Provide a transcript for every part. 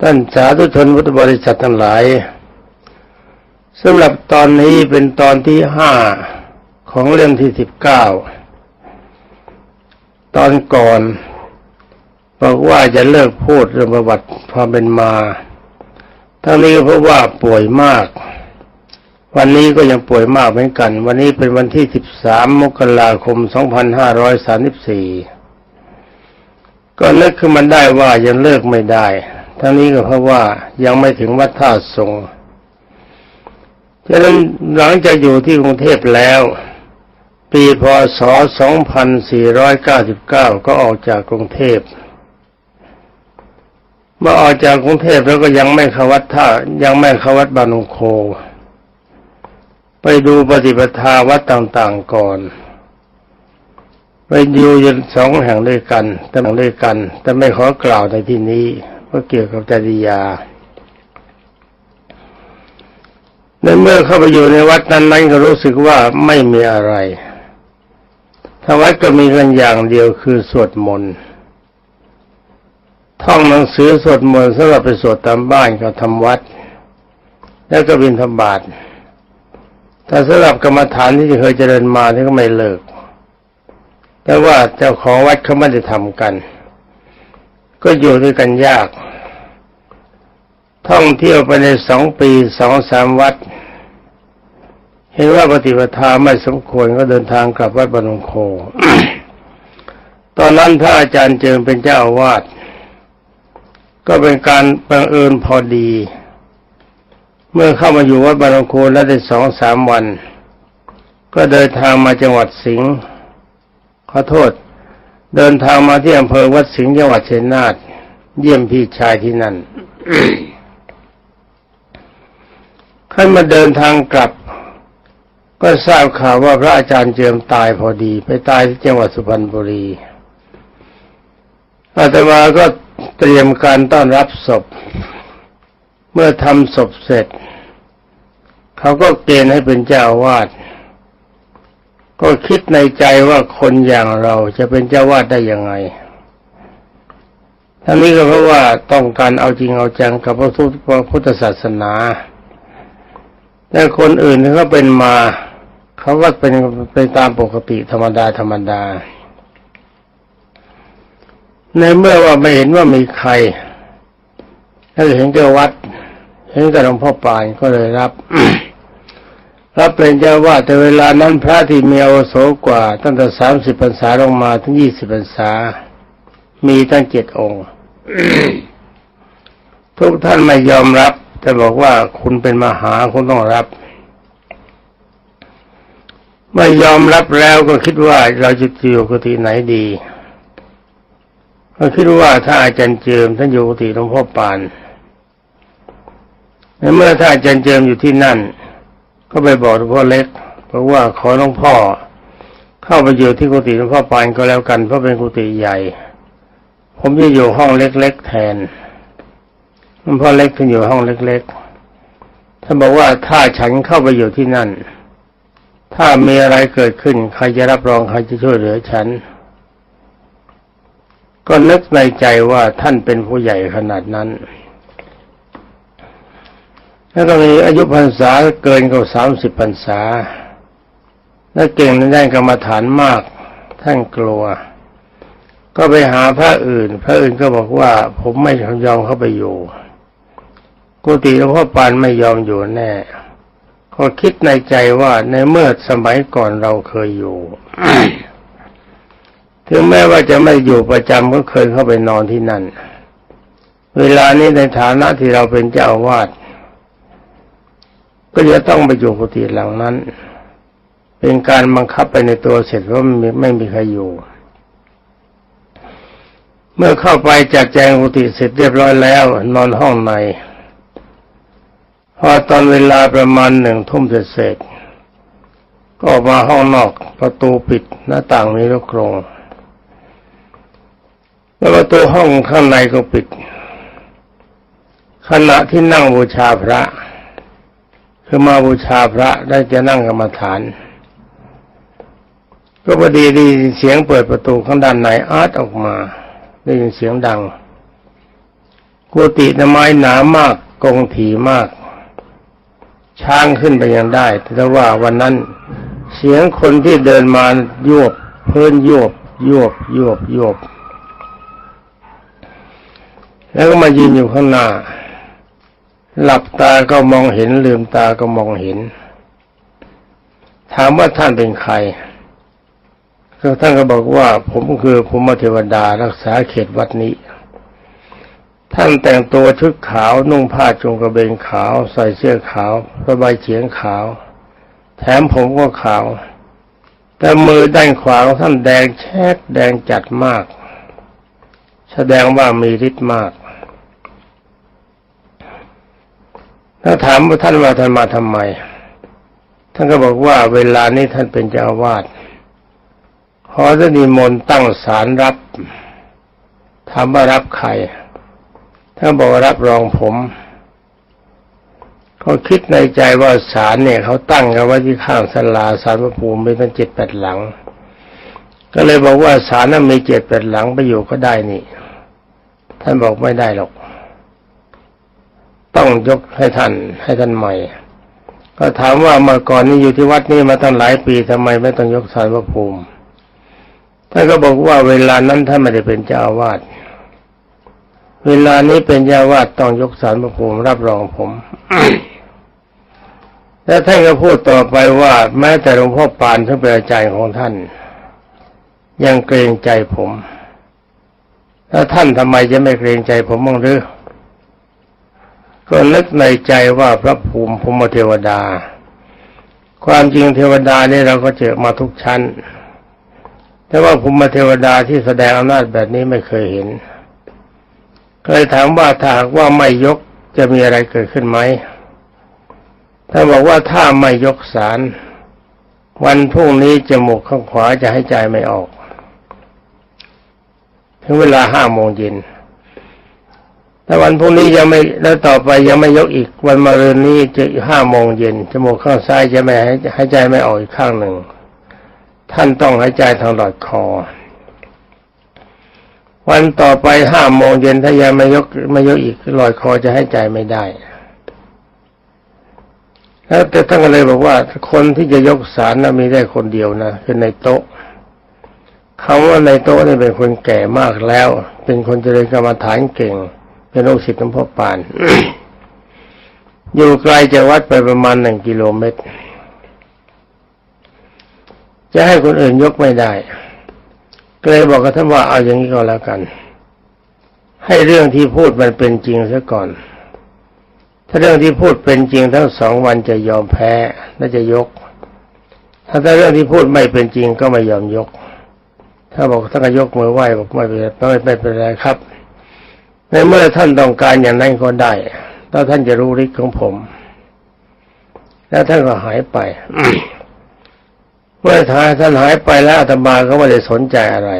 ท่านสาธุชนพุทธบริษัททั้งหลายสำหรับตอนนี้เป็นตอนที่ห้าของเรื่องที่สิบเก้าตอนก่อนบอกว่าจะเลิกพูดเรื่องประวัติความเป็นมาทั้งนี้ก็เพราะว่าป่วยมาก วันนี้ก็ยังป่วยมากเหมือนกัน วันนี้เป็นวันที่สิบสามมกราคมสองพันห้าร้อยสามสิบสี่ก็นึกขึ้นมาได้ว่ายังเลิกไม่ได้ ทั้งนี้ก็เพราะว่ายังไม่ถึงวัดท่าทรงฉะนั้นหลังจากอยู่ที่กรุงเทพแล้ว ปีพศ 2499 ก็ออกจากกรุงเทพเมื่อออกจากกรุงเทพแล้วก็ยังไม่เข้าวัดท่ายังไม่เข้าวัดบานุงโค ไปดูปฏิปทาวัดต่างๆก่อนไปดูยันสองแห่งด้วยกันแต่แห่งด้วยกัน แต่ไม่ขอกล่าวในที่นี้ เพราะเกี่ยวกับจริยาในเมื่อเข้าไปอยู่ในวัดนั้นนั้นก็รู้สึกว่าไม่มีอะไรทางวัดก็มีกันอย่างเดียวคือสวดมนต์ท่องหนังสือสวดมนต์สำหรับไปสวดตามบ้านก็ทำวัด แล้วก็บิณฑบาตถ้าสำหรับกรรมฐานที่เคยเจริญมาที่ก็ไม่เลิกแต่ว่าเจ้าของวัดเขาไม่ได้ทำกัน ก็อยู่ด้วยกันยาก ท่องเที่ยวไปในสองปีสองสามวัด เห็นว่าปฏิปทาไม่สมควรก็เดินทางกลับวัดบรมโค ตอนนั้นถ้าอาจารย์เจิงเป็นเจ้าอาวาสก็เป็นการบังเอิญพอดี เมื่อเข้ามาอยู่วัดบรมโคแล้วได้สองสามวัน ก็เดินทางมาจังหวัดสิงห์ขอโทษ เดินทางมาที่อำเภอวัดสิงห์จังหวัดเชียงนาทเยี่ยมพี่ชายที่นั่นขั้นมาเดินทางกลับ ก็ทราบข่าวว่าพระอาจารย์เจิมตายพอดี ไปตายที่จังหวัดสุพรรณบุรีอาตมาก็เตรียมการต้อนรับศพ เมื่อทำศพเสร็จ เขาก็เกณฑ์ให้เป็นเจ้าอาวาส ก็คิดในใจว่าคนอย่างเราจะเป็นเจ้าวาดได้ยังไงทั้งนี้ก็เพราะว่าต้องการเอาจริงเอาจังกับพระพุทธศาสนาแต่คนอื่นเขาเป็นมาเขาก็เป็นเป็นตามปกติธรรมดาธรรมดา ในเมื่อว่าไม่เห็นว่ามีใครถ้าเห็นแก่วัด เห็นกับหลวงพ่อปานก็เลยรับ รับเป็นเจ้าวาดแต่เวลานั้นพระที่มีอาวโสกว่า ตั้งแต่สามสิบพรรษาลงมาถึงยี่สิบพรรษา มีตั้งเจ็ดองค์ ทุกท่านไม่ยอมรับ แต่บอกว่าคุณเป็นมหาคุณต้องรับไม่ยอมรับแล้วก็คิดว่าเราจะอยู่กุฏิไหนดีก็คิดว่าถ้าอาจารย์เจิมท่านอยู่กุฏิหลวงพ่อปานในเมื่อถ้าอาจารย์เจิมอยู่ที่นั่น ก็ไปบอกหลวงพ่อเล็กเพราะว่าขอหลวงพ่อ เข้าไปอยู่ที่กุฏิหลวงพ่อปานก็แล้วกันเพราะเป็นกุฏิใหญ่ ผมจะอยู่ห้องเล็กๆแทนหลวงพ่อเล็กท่านอยู่ห้องเล็กๆท่านบอกว่าถ้าฉันเข้าไปอยู่ที่นั่น ถ้ามีอะไรเกิดขึ้น ใครจะรับรองใครจะช่วยเหลือฉัน ก็นึกในใจว่าท่านเป็นผู้ใหญ่ขนาดนั้น แล้วก็มีอายุพรรษาเกินกว่าสามสิบพรรษาและเก่งในด้านกรรมฐานมาก ท่านกลัว ก็ไปหาพระอื่น พระอื่นก็บอกว่า ผมไม่ยอมเข้าไปอยู่กุฏิหลวงพ่อปานไม่ยอมอยู่แน่ก็คิดในใจว่าในเมื่อสมัยก่อนเราเคยอยู่ ถึงแม้ว่าจะไม่อยู่ประจำก็เคยเข้าไปนอนที่นั่น เวลานี้ในฐานะที่เราเป็นเจ้าวาส ก็จะต้องไปอยู่กุฏิหลังนั้น เป็นการบังคับไปในตัวเสร็จว่าไม่ไม่มีใครอยู่ เมื่อเข้าไปจัดแจงกุฏิเสร็จเรียบร้อยแล้ว นอนห้องใน พอตอนเวลาประมาณหนึ่งทุ่มเสร็จก็ออกมาห้องนอกประตูปิดหน้าต่างมีลูกกรงแล้วประตูห้องข้างในก็ปิด ขณะที่นั่งบูชาพระ คือมาบูชาพระได้จะนั่งกรรมฐาน ก็พอดีดีเสียงเปิดประตูข้างด้านในอาร์ตออกมา ได้ยินเสียงดังกุฏินไม้หนามากกงถีมาก ช้างขึ้นไปยังได้ แต่ว่าวันนั้นเสียงคนที่เดินมาโยบ เพิ่นโยบโยบโยบโยบ แล้วก็มายืนอยู่ข้างหน้า หลับตาก็มองเห็นลืมตาก็มองเห็น ถามว่าท่านเป็นใครก็ท่านก็บอกว่า ผมคือภูมิเทวดารักษาเขตวัดนี้ ท่านแต่งตัวชุดขาวนุ่งผ้าจงกระเบนขาว ใส่เสื้อขาวสบายเฉียงขาว แถมผมก็ขาว แต่มือด้านขวาของท่านแดงแชดแดงจัดมาก แสดงว่ามีฤทธิ์มาก ถ้าถามว่าท่านว่าท่านมาทำไม ท่านก็บอกว่าเวลานี้ท่านเป็นเจ้าวาสขอจะนิมนต์ตั้งศาลรับถามว่ารับใครท่านบอกว่ารับรองผมเขาคิดในใจว่าศาลเนี่ยเขาตั้งกันไว้ที่ข้างศาลาศาลพระภูมิมีตั้งเจ็ดแปดหลัง ก็เลยบอกว่าศาลนั้นมีเจ็ดแปดหลังไปอยู่ก็ได้นี่ ท่านบอกไม่ได้หรอก ต้องยกให้ท่านให้ท่านใหม่ ก็ถามว่าเมื่อก่อนนี้อยู่ที่วัดนี้มาตั้งหลายปีทำไมไม่ต้องยกศาลพระภูมิท่านก็บอกว่าเวลานั้นท่านไม่ได้เป็นเจ้าอาวาสเวลานี้เป็นเจ้าอาวาสต้องยกศาลพระภูมิรับรองผม แล้วท่านก็พูดต่อไปว่า แม้แต่หลวงพ่อปานที่เป็นอาจารย์ของท่าน ยังเกรงใจผม แล้วท่านทำไมจะไม่เกรงใจผมบ้างหรือ ก็นึกในใจว่าพระภูมิภูมิเทวดา ความจริงเทวดานี่เราก็เจอมาทุกชั้น แต่ว่าภูมิเทวดาที่แสดงอำนาจแบบนี้ไม่เคยเห็น เคยถามว่าถ้าหากว่าไม่ยกจะมีอะไรเกิดขึ้นไหมถ้าบอกว่าถ้าไม่ยกสารวันพรุ่งนี้จมูกข้างขวาจะให้ใจไม่ออก ถึงเวลาห้าโมงเย็น แต่วันพรุ่งนี้ยังไม่แล้วต่อไปยังไม่ยกอีก วันมะรืนนี้จะห้าโมงเย็นจมูกข้างซ้ายจะไม่ให้หายใจไม่ออกอีกข้างหนึ่ง ท่านต้องหายใจทางหลอดคอ วันต่อไปห้าโมงเย็นถ้ายังไม่ยกไม่ยกอีกหลอดคอจะให้ใจไม่ได้แล้วแต่ท่านก็เลยบอกว่า คนที่จะยกสารนะมีได้คนเดียวนะคือในโต๊ะคำว่าในโต๊ะนี่เป็นคนแก่มากแล้ว เป็นคนเจริญกรรมฐานเก่ง เป็นลูกศิษย์หลวงพ่อปาน อยู่ไกลจากวัดไปประมาณหนึ่งกิโลเมตร จะให้คนอื่นยกไม่ได้ ก็เลยบอกกับท่านว่าเอาอย่างนี้ก็แล้วกัน ให้เรื่องที่พูดมันเป็นจริงซะก่อน ถ้าเรื่องที่พูดเป็นจริงทั้งสองวันจะยอมแพ้และจะยก ถ้าถ้าเรื่องที่พูดไม่เป็นจริงก็ไม่ยอมยกถ้าบอกท่านก็ยกมือไหว้บอกไม่เป็นไรไม่เป็นไรครับ ในเมื่อท่านต้องการอย่างนั้นก็ได้ถ้าท่านจะรู้ฤทธิ์ของผม แล้วท่านก็หายไป เมื่อทายท่านหายไปแล้วอาตมาก็ไม่ได้สนใจอะไร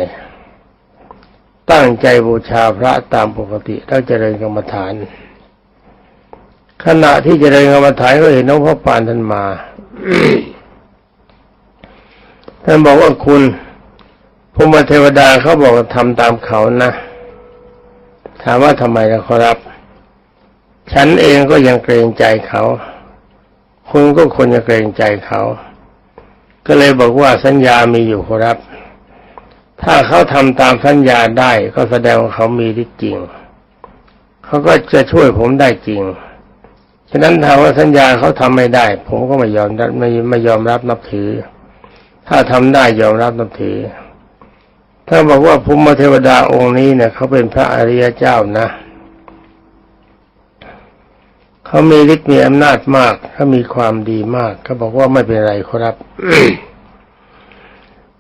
ตั้งใจบูชาพระตามปกติแล้วเจริญกรรมฐาน ขณะที่เจริญกรรมฐานก็เห็นน้องพ่อปานท่านมาท่านบอกว่าคุณภูมิเทวดาเขาบอกว่าทำตามเขานะ ถามว่าทำไมล่ะครับ ฉันเองก็ยังเกรงใจเขา คุณก็ควรจะเกรงใจเขา ก็เลยบอกว่าสัญญามีอยู่ครับ ถ้าเขาทำตามสัญญาได้ก็แสดงว่าเขามีที่จริง เขาก็จะช่วยผมได้จริง ฉะนั้นถ้าว่าสัญญาเขาทำไม่ได้ ผมก็ไม่ยอมรับไม่ไม่ยอมรับนับถือ ถ้าทำได้ยอมรับนับถือ ถ้าบอกว่าภูมิเทวดาองค์นี้เนี่ยเขาเป็นพระอริยเจ้านะ เขามีฤทธิ์มีอำนาจมากเขามีความดีมากเขาบอกว่าไม่เป็นไรครับ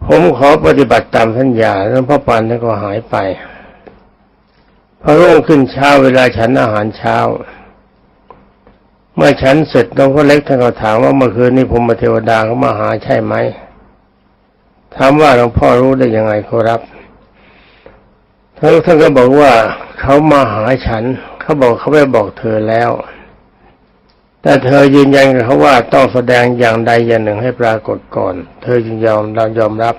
ผมขอปฏิบัติตามสัญญาแล้วพ่อปานท่านก็หายไปพอรุ่งขึ้นเช้าเวลาฉันอาหารเช้า เมื่อฉันเสร็จน้องพ่อเล็กท่านก็ถามว่าเมื่อคืนนี้ผมมาเทวดาเขามาหาใช่ไหม ถามว่าหลวงพ่อรู้ได้ยังไงครับท่านท่านก็บอกว่าเขามาหาฉัน เขาบอกเขาไม่บอกเธอแล้ว แต่เธอยืนยันกับเขาว่าต้องแสดงอย่างใดอย่างหนึ่งให้ปรากฏก่อน เธอจึงยอมเรายอมรับ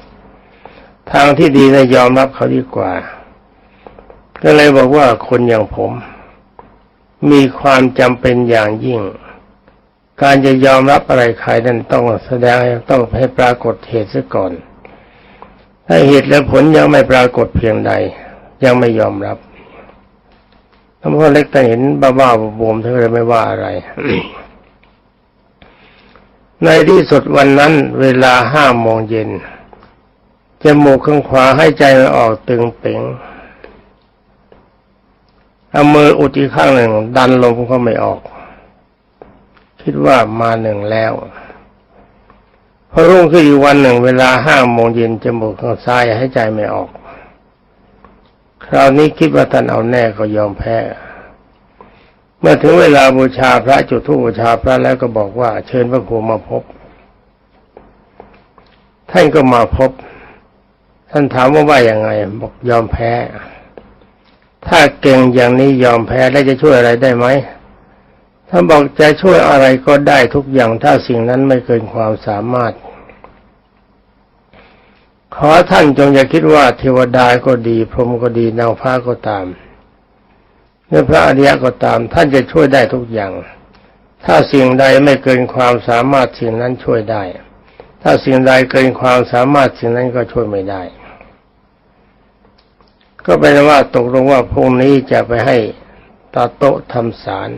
ทางที่ดีนะยอมรับเขาดีกว่า ก็เลยบอกว่าคนอย่างผม มีความจำเป็นอย่างยิ่ง การจะยอมรับอะไรใครนั้นต้องแสดงต้องให้ปรากฏเหตุซะก่อน ถ้าเหตุและผลยังไม่ปรากฏเพียงใด ยังไม่ยอมรับท่านพ่อเล็กแต่เห็นบ้าๆบวมๆเธอเลยไม่ว่าอะไร ในที่สุดวันนั้น เวลาห้าโมงเย็นจมูกข้างขวาให้ใจมันออกตึงเป๋งเอามืออุดอีกข้างหนึ่ง ดันลมก็ไม่ออก คิดว่ามาหนึ่งแล้ว พอรุ่งขึ้นอีกวันหนึ่งเวลาห้าโมงเย็นจมูกข้างซ้ายให้ใจไม่ออก คราวนี้คิดว่าท่านเอาแน่ก็ยอมแพ้ เมื่อถึงเวลาบูชาพระจุดธูปบูชาพระแล้วก็บอกว่า เชิญพระครูมาพบ ท่านก็มาพบ ท่านถามว่าว่าอย่างไง บอกยอมแพ้ ถ้าเก่งอย่างนี้ยอมแพ้แล้วจะช่วยอะไรได้ไหมท่านบอกจะช่วยอะไรก็ได้ทุกอย่างถ้าสิ่งนั้นไม่เกินความสามารถ ขอท่านจงอย่าคิดว่าเทวดาก็ดี พรหมก็ดีนางฟ้าก็ตามหรือพระอริยะก็ตาม ท่านจะช่วยได้ทุกอย่าง ถ้าสิ่งใดไม่เกินความสามารถสิ่งนั้นช่วยได้ ถ้าสิ่งใดเกินความสามารถสิ่งนั้นก็ช่วยไม่ได้ ก็เป็นว่าตกลงว่าพรุ่งนี้จะไปให้ตาโต๊ะทำสาร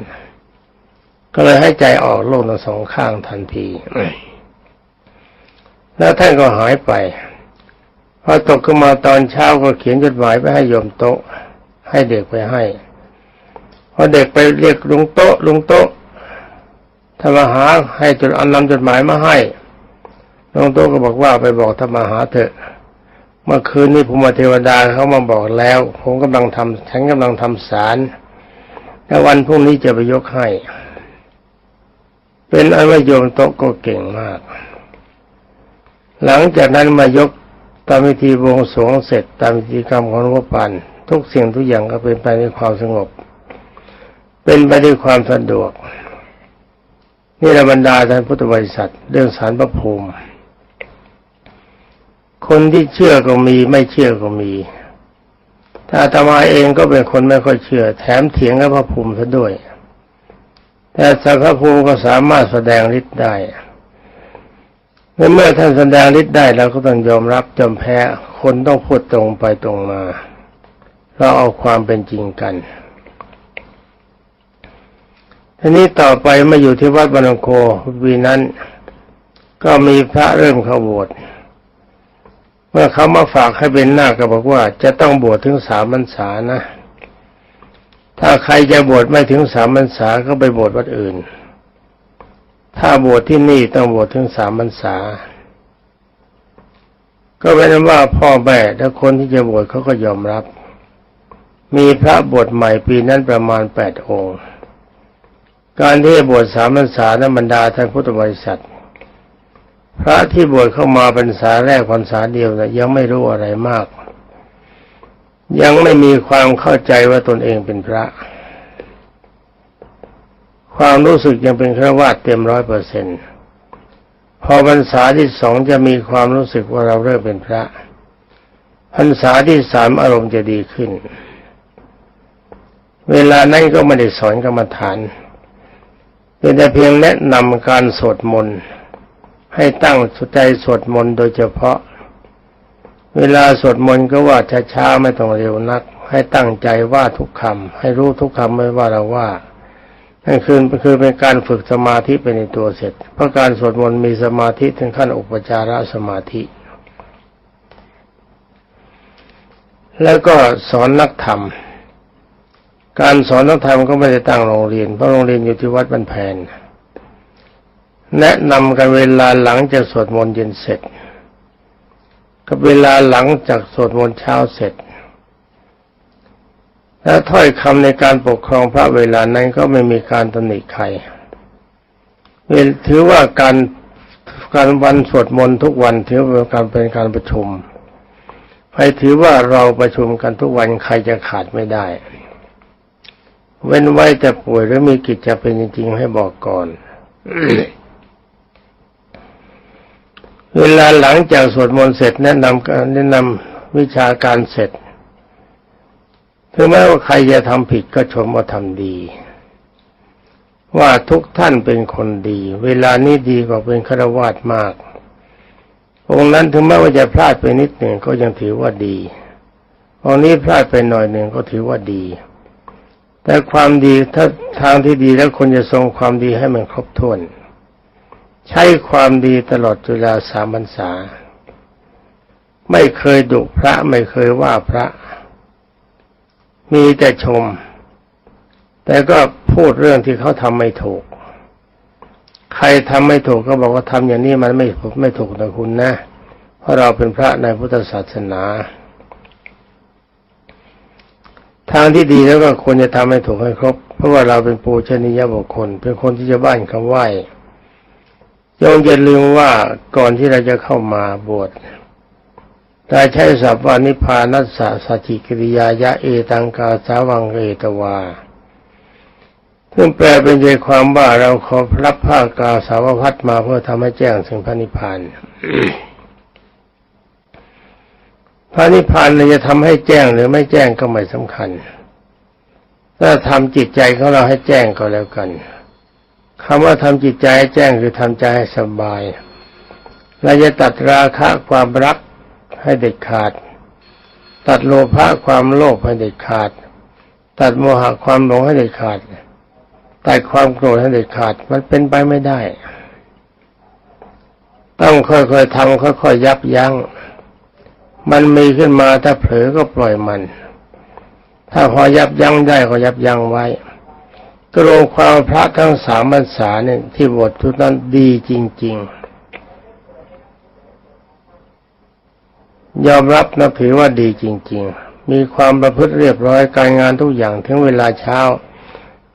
ก็เลยให้ใจออกโลกทั้งสองข้างทันที แล้วท่านก็หายไป พอตกขึ้นมาตอนเช้าก็เขียนจดหมายไปให้โยมโต๊ะ ให้เด็กไปให้ พอเด็กไปเรียกลุงโต๊ะลุงโต๊ะถ้ามหาให้จดอันนำจดหมายมาให้ลุงโต๊ะก็บอกว่าไปบอกถ้ามหาเถอะ เมื่อคืนนี้ผมมาเทวดาเขามาบอกแล้ว ผมกำลังทำฉันกำลังทำสารแล้ววันพรุ่งนี้จะไปยกให้ เป็นอันว่าโยมโต๊ะก็เก่งมาก หลังจากนั้นมายก ตามพิธีวงสวงเสร็จตามพิธีกรรมของหลวงพ่อปันทุกสิ่งทุกอย่างก็เป็นไปด้วยความสงบ เป็นไปด้วยความสะดวก นี่ระบรรดาท่านพุทธบริษัท เรื่องสารพระภูมิ คนที่เชื่อก็มีไม่เชื่อก็มี ถ้าอาตมาเองก็เป็นคนไม่ค่อยเชื่อ แถมเถียงกับพระภูมิซะด้วย แต่สารพระภูมิก็สามารถแสดงฤทธิ์ได้ เมื่อท่านแสดงฤทธิ์ได้เราก็ต้องยอมรับจอมแพ้ คนต้องพูดตรงไปตรงมา เราเอาความเป็นจริงกันทีนี้ต่อไปมาอยู่ที่วัดบรรโควีนั้น ก็มีพระเริ่มเข้าบวชเมื่อเขามาฝากให้เป็นหน้าก็บอกว่า จะต้องบวชถึงสามพรรษานะ ถ้าใครจะบวชไม่ถึงสามพรรษาก็ไปบวชวัดอื่น ถ้าบวชที่นี่ต้องบวชถึงสามพรรษา ก็เป็นว่าพ่อแม่และคนที่จะบวชเขาก็ยอมรับ มีพระบวชใหม่ปีนั้นประมาณแปดองค์ การที่บวชสามพรรษานั้นบรรดาท่านพุทธบริษัท พระที่บวชเข้ามาพรรษาแรกพรรษาเดียวนะยังไม่รู้อะไรมาก ยังไม่มีความเข้าใจว่าตนเองเป็นพระ ความรู้สึกยังเป็นฆราวาสเต็มร้อยเปอร์เซ็นต์พอพรรษาที่สองจะมีความรู้สึกว่าเราเริ่มเป็นพระพรรษาที่สามอารมณ์จะดีขึ้น เวลานั้นก็ไม่ได้สอนกรรมฐานเป็นแต่เพียงแนะนำการสวดมนต์ให้ตั้งใจสวดมนต์โดยเฉพาะ เวลาสวดมนต์ก็ว่าช้าๆไม่ต้องเร็วนัก ให้ตั้งใจว่าทุกคำให้รู้ทุกคำไม่ว่าเราว่า นั่นคือคือเป็นการฝึกสมาธิไปในตัวเสร็จ เพราะการสวดมนต์มีสมาธิถึงขั้นอุปจารสมาธิ แล้วก็สอนนักธรรม การสอนนักธรรมก็ไม่ได้ตั้งโรงเรียน เพราะโรงเรียนอยู่ที่วัดบันแพน แนะนำกันเวลาหลังจากสวดมนต์เย็นเสร็จ กับเวลาหลังจากสวดมนต์เช้าเสร็จ และถ้อยคำในการปกครองพระเวลานั้นก็ไม่มีการตำหนิใครถือว่าการการวันสวดมนต์ทุกวันถือว่าการเป็นการประชุมให้ถือว่าเราประชุมกันทุกวันใครจะขาดไม่ได้ เว้นไว้แต่ป่วยหรือมีกิจจะเป็นจริงๆให้บอกก่อนเวลาหลังจากสวดมนต์เสร็จแนะนำแนะนำวิชาการเสร็จ ถึงแม้ว่าใครจะทำผิดก็ชมว่าทำดี ว่าทุกท่านเป็นคนดี เวลานี้ดีกว่าเป็นฆราวาสมาก องค์นั้นถึงแม้ว่าจะพลาดไปนิดหนึ่งก็ยังถือว่าดี องค์นี้พลาดไปหน่อยหนึ่งก็ถือว่าดี แต่ความดีถ้าทางที่ดีแล้วคนจะทรงความดีให้มันครบถ้วน ใช้ความดีตลอดเวลาสามพรรษา ไม่เคยดุพระไม่เคยว่าพระ มีแต่ชม แต่ก็พูดเรื่องที่เขาทำไม่ถูก ใครทำไม่ถูกก็บอกว่าทำอย่างนี้มันไม่ไม่ถูกนะคุณนะ เพราะเราเป็นพระในพุทธศาสนา ทางที่ดีแล้วก็ควรจะทำให้ถูกให้ครบ เพราะว่าเราเป็นปูชนียบุคคล เป็นคนที่จะบ้านคำไหว้ยงอย่าลืมว่าก่อนที่เราจะเข้ามาบวช ได้ใช้ศัพท์ว่านิพพานัสสะสัจจิกิริยายะเอตังกาสาวังเอตวาซึ่งแปลเป็นใจความว่าเราขอรับผ้ากาสาวพัดมาเพื่อทำให้แจ้งถึงพระนิพพานพระนิพพานเราจะทำให้แจ้งหรือไม่แจ้งก็ไม่สำคัญ ถ้าทำจิตใจของเราให้แจ้งก็แล้วกันคำว่าทำจิตใจให้แจ้งคือทำใจให้สบายเราจะตัดราคะความรัก ให้เด็ดขาด ตัดโลภะความโลภให้เด็ดขาด ตัดโมหะความหลงให้เด็ดขาดตัดความโกรธให้เด็ดขาดมันเป็นไปไม่ได้ ต้องค่อยๆทำค่อยๆยับยัง้งมันมีขึ้นมาถ้าเผลอก็ปล่อยมัน ถ้าพอยับยั้งได้ก็ยับยั้งไว้กรวความพระทั้งสามพรรษาเนี่ยที่บททุกนั้นดีจริง ๆ ยอมรับนับถือว่าดีจริง ๆ มีความประพฤติเรียบร้อยการงานทุกอย่างถึงเวลาเช้า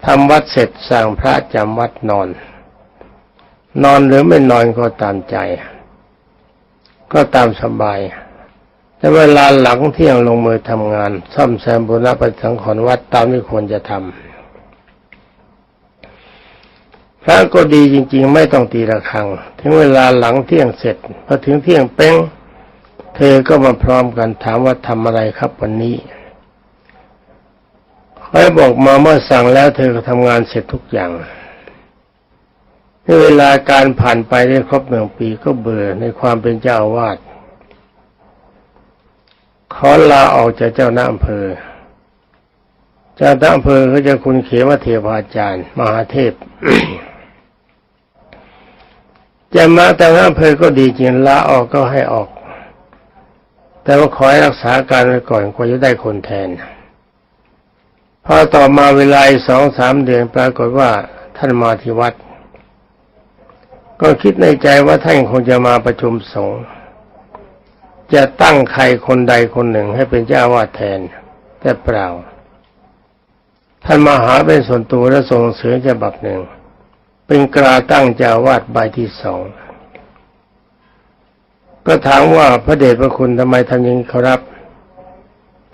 ทำวัดเสร็จสั่งพระจำวัดนอน นอนหรือไม่นอนก็ตามใจ ก็ตามสบาย แต่เวลาหลังเที่ยงลงมือทำงาน ซ่อมแซมบุรณะประสังขรณ์วัดตามที่ควรจะทำพระก็ดีจริง ๆ ไม่ต้องตีระฆัง ถึงเวลาหลังเที่ยงเสร็จพอถึงเที่ยงเป้ง เธอก็มาพร้อมกันถามว่าทำอะไรครับวันนี้เขาบอกมาเมื่อสั่งแล้วเธอก็ทำงานเสร็จทุกอย่างเวลาการผ่านไปได้ครบหนึ่งปีก็เบื่อในความเป็นเจ้าอาวาสขอลาออกจากเจ้าหน้าอำเภอ เจ้าหน้าอำเภอเขาจะคุณเขมเทพาจารย์ มหาเทพจะมาแต่หน้าอำเภอก็ดีจริงลาออกก็ให้ออก แต่ว่าขอให้รักษาการไว้ก่อนกว่าจะได้คนแทนพอต่อมาเวลาสองสามเดือนปรากฏว่าท่านมาที่วัด ก็คิดในใจว่าท่านคงจะมาประชุมสงฆ์จะตั้งใครคนใดคนหนึ่งให้เป็นเจ้าวาดแทน แต่เปล่า ท่านมาหาเป็นส่วนตัวและส่งเสือฉบับหนึ่ง เป็นกราตั้งเจ้าวาดใบที่สอง ก็ถามว่าพระเดชพระคุณทำไมทำอย่างนี้ครับ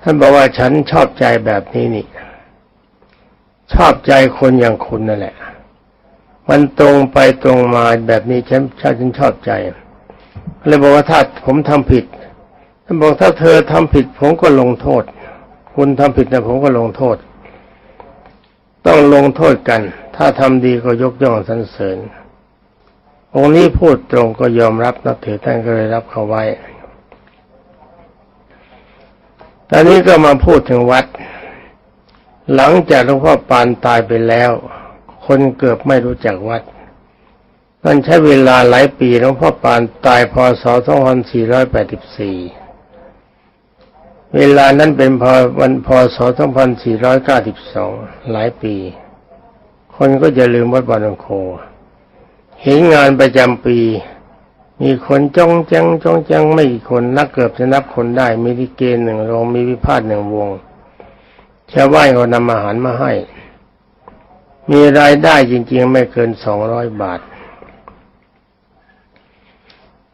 ท่านบอกว่าฉันชอบใจแบบนี้นี่ ชอบใจคนอย่างคุณนั่นแหละ มันตรงไปตรงมาแบบนี้ฉันฉันชอบใจเลยบอกว่าถ้าผมทำผิดท่านบอกถ้าเธอทำผิด ผมก็ลงโทษ คุณทำผิดนะผมก็ลงโทษ ต้องลงโทษกัน ถ้าทำดีก็ยกย่องสรรเสริญ องค์นี้พูดตรงก็ยอมรับนับถือท่านก็เลยรับเขาไว้ ตอนนี้ก็มาพูดถึงวัด หลังจากหลวงพ่อปานตายไปแล้ว คนเกือบไม่รู้จักวัดมันใช้เวลาหลายปีหลวงพ่อปานตายพศ 2484 เวลานั้นเป็นพวันพศ 2492 หลายปี คนก็จะลืมวัดบานโค เห็นงานประจำปี มีคนจ้องจังจ้องจังไม่กี่คนนักเกือบจะนับคนได้ มีที่เกณฑ์หนึ่งโรงมีวิพาทหนึ่งวงชาวบ้านก็นำอาหารมาให้ มีรายได้จริง ๆ ไม่เกินสองร้อยบาท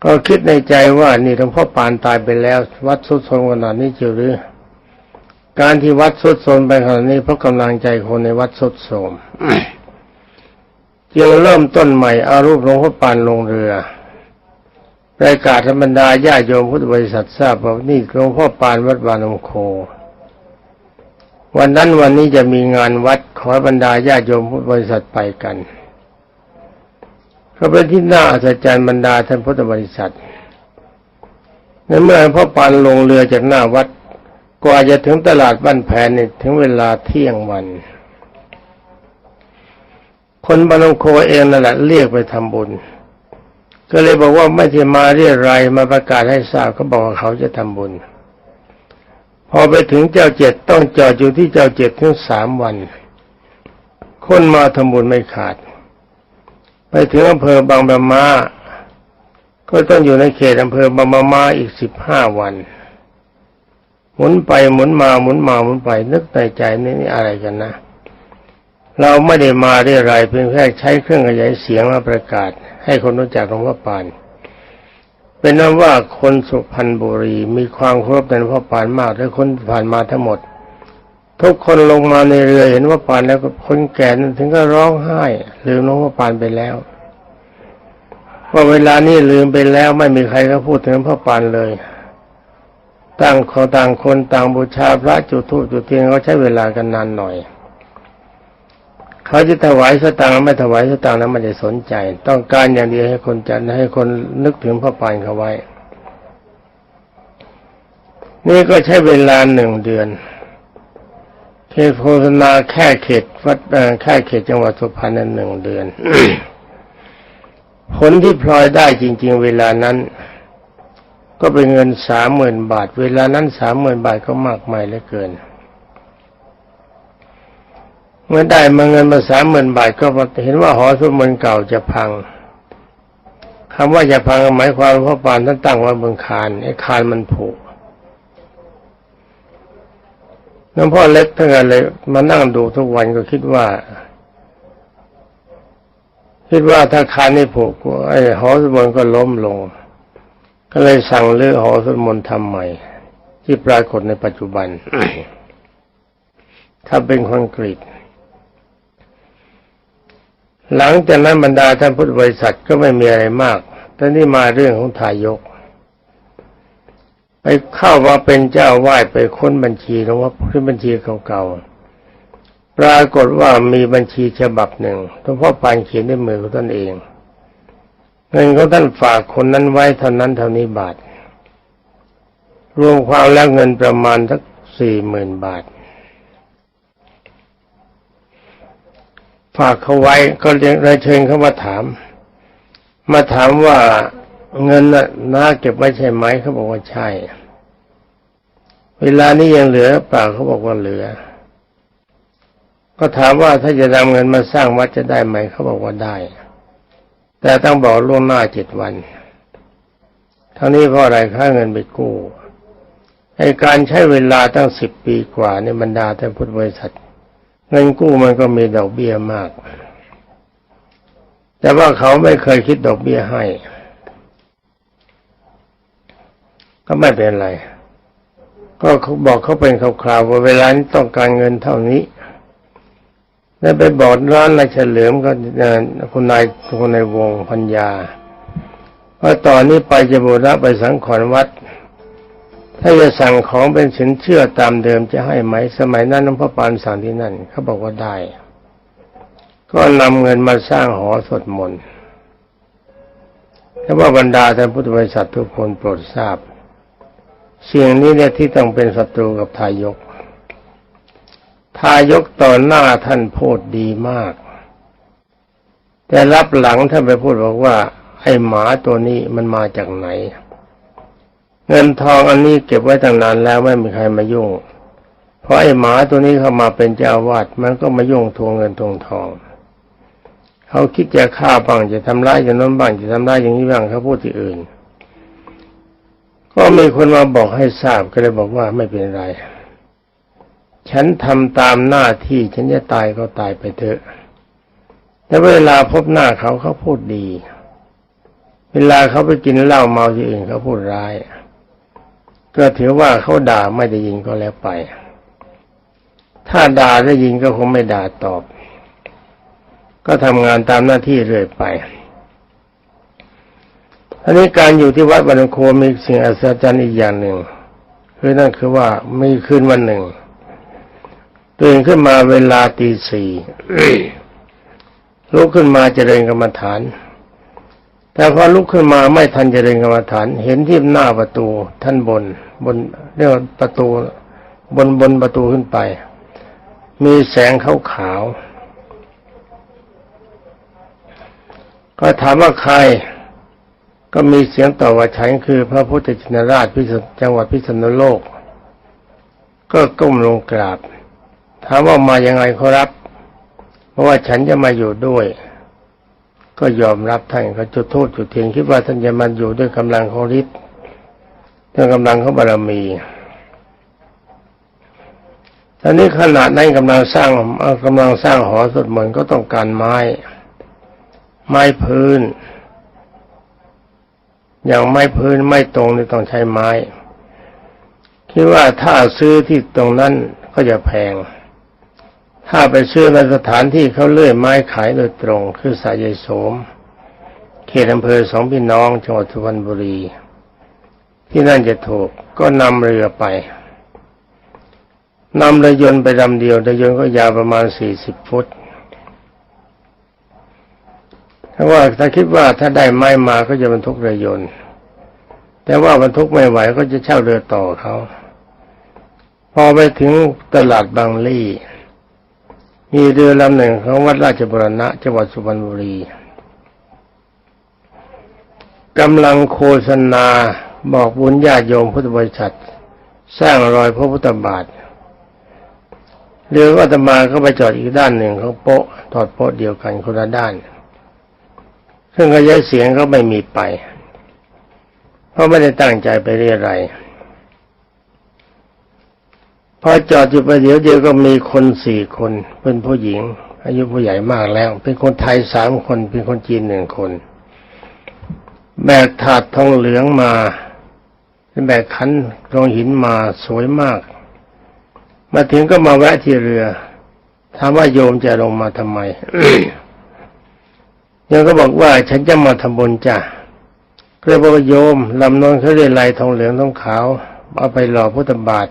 ก็คิดในใจว่านี่หลวงพ่อปานตายไปแล้ว วัดสุดโทรมขนาดนี้จิหรือ การที่วัดสุดโทรมไปขนาดนี้เพราะกำลังใจคนในวัดสุดโทรม จึงเริ่มต้นใหม่อารูปหลวงพ่อปานลงเรือ ประกาศธรรมดาญาโยมพุทธบริษัททราบว่านี่หลวงพ่อปานวัดบานมโค วันนั้นวันนี้จะมีงานวัดขอบรรดาญาโยมพุทธบริษัทไปกันก็เป็นที่น่าอัศจรรย์บรรดาท่านพุทธบริษัทในเมื่อพ่อปานลงเรือจากหน้าวัดกว่าจะถึงตลาดบ้านแผนนี่ถึงเวลาเที่ยงวัน คนบานงโคเองนั่นแหละเรียกไปทำบุญ ก็เลยบอกว่าไม่ที่มาเรียรายมาประกาศให้ทราบเขาบอกว่าเขาจะทำบุญ พอไปถึงเจ้าเจ็ดต้องจอดอยู่ที่เจ้าเจ็ดถึงสามวัน คนมาทำบุญไม่ขาด ไปถึงอำเภอบางบะมา ก็ต้องอยู่ในเขตอำเภอบางบะมาอีกสิบห้าวันหมุนไปหมุนมาหมุนมาหมุนไปนึกในใจนี่นี่อะไรกันนะ เราไม่ได้มาเรียรเพียงแค่ใช้เครื่องขยายเสียงมาประกาศ ให้คนรู้จักหลวงพ่อปาน เป็นนั้นว่าคนสุพรรณบุรีมีความเคารพในหลวงพ่อปานมากและคนผ่านมาทั้งหมด ทุกคนลงมาในเรือเห็นว่าปานแล้วก็คนแก่นั้นถึงก็ร้องไห้ ลืมหลวงพ่อปานไปแล้วว่าเวลานี้ลืมไปแล้วไม่มีใครก็พูดถึงหลวงพ่อปานเลยต่างคนต่างคนต่างบูชาพระจุดธูปจุดเทียนเขาใช้เวลากันนานหน่อย เขาจะถวายสตางค์ไม่ถวายสตางค์นั้นไม่ได้สนใจ ต้องการอย่างเดียวให้คนจันให้คนนึกถึงพระปานเขาไว้ นี่ก็ใช้เวลาหนึ่งเดือนเขตโฆษณาแค่เขตวัดแค่เขตจังหวัดสุพรรณนั้นหนึ่งเดือน ผลที่พลอยได้จริง ๆ เวลานั้น ก็เป็นเงินสามหมื่นบาท เวลานั้นสามหมื่นบาทก็มากมายเหลือเกิน เมื่อได้มาเงินมาสามหมื่นบาทก็เห็นว่าหอสวดมนต์เก่าจะพังคำว่าจะพังหมายความว่าพระปานท่านตั้งไว้บนคานไอ้คานมันผุน้องพ่อเล็กทั้งนั้นเลยมานั่งดูทุกวันก็คิดว่า คิดว่าถ้าคานนี่ผุไอ้หอสวดมนต์ก็ล้มลง ก็เลยสั่งเลือกหอสวดมนต์ทำใหม่ ที่ปรากฏในปัจจุบันถ้าเป็นคอนกรีต หลังจากนั้นบรรดาท่านพุทธบริษัทก็ไม่มีอะไรมากแต่นี่มาเรื่องของทายก ไปเข้ามาเป็นเจ้าวาดไปค้นบัญชีหลวงพ่อขึ้นบัญชีเก่าๆ ปรากฏว่ามีบัญชีฉบับหนึ่งหลวงพ่อปานเขียนด้วยมือของตนเอง เงินของท่านฝากคนนั้นไว้เท่านั้นเท่านี้บาท รวมความแล้วเงินประมาณสักสี่หมื่นบาท ฝากเขาไว้ก็เรียกเลยเชิญเขามาถาม มาถามว่าเงินน่ะน้าเก็บไว้ใช่ไหมเขาบอกว่าใช่ เวลานี้ยังเหลือเปล่าเขาบอกว่าเหลือ ก็ถามว่าถ้าจะนำเงินมาสร้างวัดจะได้ไหมเขาบอกว่าได้ แต่ต้องบอกล่วงหน้าเจ็ดวันทั้งนี้เพราะอะไรค่าเงินไปกู้ไอการใช้เวลาตั้งสิบปีกว่าในบรรดาท่านพุทธบริษัท เงินกู้มันก็มีดอกเบี้ยมาก แต่ว่าเขาไม่เคยคิดดอกเบี้ยให้ ก็ไม่เป็นไร ก็เขาบอกเขาเป็นคราวๆว่าเวลานี้ต้องการเงินเท่านี้ แล้วไปบอกร้านนายเฉลิมก็คุณนายคุณนายวงพัญญาว่าตอนนี้ไปจะบูรณะไปสังขรวัด ถ้าจะสั่งของเป็นสินเชื่อตามเดิมจะให้ไหม สมัยนั้นหลวงพ่อปานสั่งที่นั่นเขาบอกว่าได้ ก็นำเงินมาสร้างหอสวดมนต์แต่ว่าบรรดาท่านพุทธบริษัททุกคนโปรดทราบเสียงนี้เนี่ยที่ต้องเป็นศัตรูกับทายก ทายกต่อหน้าท่านพูดดีมาก แต่รับหลังท่านไปพูดบอกว่า ไอ้หมาตัวนี้มันมาจากไหน เงินทองอันนี้เก็บไว้ตั้งนานแล้วไม่มีใครมายุ่ง เพราะไอ้หมาตัวนี้เข้ามาเป็นเจ้าวาดมันก็มายุ่งทวงเงินทวงทอง เขาคิดจะฆ่าบ้างจะทำร้ายอย่างนั้นบ้างจะทำร้ายอย่างนี้บ้างเขาพูดที่อื่น ก็มีคนมาบอกให้ทราบก็เลยบอกว่าไม่เป็นไร ฉันทำตามหน้าที่ฉันจะตายก็ตายไปเถอะ แต่เวลาพบหน้าเขาเขาพูดดี เวลาเขาไปกินเหล้าเมาที่อื่นเขาพูดร้าย ก็ถือว่าเขาด่าไม่ได้ยินก็แล้วไป ถ้าด่าได้ยินก็คงไม่ด่าตอบ ก็ทำงานตามหน้าที่เรื่อยไปอันนี้การอยู่ที่วัดบันโคมีสิ่งอัศจรรย์อีกอย่างหนึ่งคือนั่นคือว่ามีคืนวันหนึ่งตื่นขึ้นมาเวลาตีสี่ลุกขึ้นมาเจริญกรรมฐาน แต่พอลุกขึ้นมาไม่ทันจะเจริญกรรมฐาน เห็นที่หน้าประตูท่านบน บนเรียกว่าประตูบนบนประตูขึ้นไป มีแสงขาวขาวๆก็ถามว่าใคร ก็มีเสียงตอบว่าฉันคือ พระพุทธชินราชพิษณจังหวัดพิษณุโลก ก็ก้มลงกราบ ถามว่ามายังไงขอรับ เพราะว่าฉันจะมาอยู่ด้วย ก็ยอมรับท่านก็จุดโทษจุดเทียนคิดว่าท่านจะมาอยู่ด้วยกำลังของฤทธิ์ด้วยกำลังของบารมีตอนนี้ขณะนั้นกำลังสร้างเอ่อกำลังสร้างหอสวดมนต์ก็ต้องการไม้ ไม้พื้น อย่างไม้พื้นไม่ตรงนี่ต้องใช้ไม้ คิดว่าถ้าซื้อที่ตรงนั้นก็จะแพง ถ้าไปซื้อในสถานที่เขาเลื่อยไม้ขายโดยตรง คือสายใยโสม เขตอำเภอสองพี่น้องจังหวัดสุพรรณบุรี ที่นั่นจะถูกก็นำเรือไปนำเรือยนต์ไปลำเดียวเรือยนต์ก็ยาวประมาณสี่สิบฟุตถ้าว่าถ้าคิดว่าถ้าได้ไม้มาก็จะบรรทุกเรือยนต์ แต่ว่าบรรทุกไม่ไหวก็จะเช่าเรือต่อเขา พอไปถึงตลาดบางลี่ มีเรือลำหนึ่งของวัดราชบุรณะจังหวัดสุพรรณบุรีกำลังโฆษณาบอกบุญญาโยมพุทธบริษัท สร้างรอยพระพุทธบาทเรือก็ตมาก็ไปจอดอีกด้านหนึ่งของโป๊ะถอดโป๊ะเดียวกันคนละด้านซึ่งกระยายเสียงก็ไม่มีไป เพราะไม่ได้ตั้งใจไปเรียอะไรย พอจอดอยู่ไปเดี๋ยวเดียวก็มีคนสี่คนเป็นผู้หญิง อายุผู้ใหญ่มากแล้ว เป็นคนไทยสามคนเป็นคนจีนหนึ่งคน แบกถาดทองเหลืองมาแบกขันทองหินมาสวยมาก มาถึงก็มาแวะที่เรือถามว่าโยมจะลงมาทำไมโยมก็บอกว่าฉันจะมาทำบุญจ้ะก็เลยบอกว่าโยมลำนนเขาเรียลายทองเหลืองทองขาว เอาไปหล่อพุทธบาท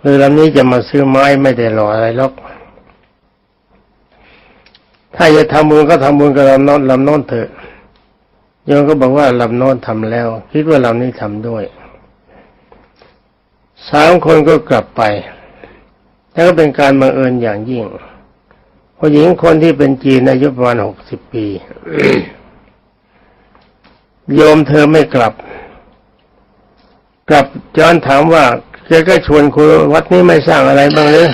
เรือลำนี้จะมาซื้อไม้ไม่ได้หล่ออะไรหรอก ถ้าจะทำบุญก็ทำบุญกับลำน้นลำน้นเถอะโยมก็บอกว่าลำน้นทำแล้ว คิดว่าลำนี้ทำด้วยสามคนก็กลับไป แล้วก็เป็นการบังเอิญอย่างยิ่งผู้หญิงคนที่เป็นจีนอายุประมาณหกสิบปี โยมเธอไม่กลับ กลับย้อนถามว่า แกก็ชวนคุยวัดนี้ไม่สร้างอะไรบ้างหรือ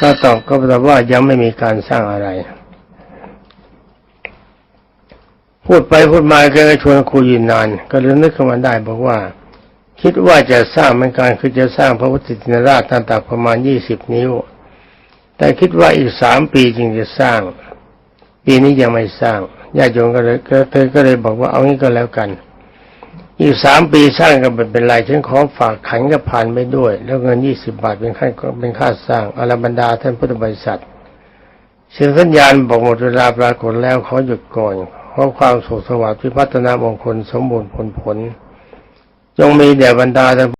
ก็ตอบก็ตอบว่ายังไม่มีการสร้างอะไร พูดไปพูดมาแกก็ชวนคุยอยู่นาน ก็เลยนึกขึ้นมาได้บอกว่า คิดว่าจะสร้างเหมือนกันคือจะสร้างพระพุทธชินราชตั้งแต่ประมาณยี่สิบนิ้ว แต่คิดว่าอีกสามปีจึงจะสร้าง ปีนี้ยังไม่สร้างญาติโยมก็เลยก็เธอก็เลยบอกว่าเอางี้ก็แล้วกัน อีกสามปีสร้างก็ไม่เป็นไรฉันขอฝากขันกับผ่านไปด้วย แล้วเงินยี่สิบบาทเป็นค่าเป็นค่าสร้างอารบรรดาท่านพุทธบริษัทเชิญสัญญาณบอกหมดเวลาปรากฏแล้วขอหยุดก่อนขอความสุขสวัสดิ์พิพัฒนามงคลสมบูรณ์ผลผล จงมีแด่บรรดาท่าน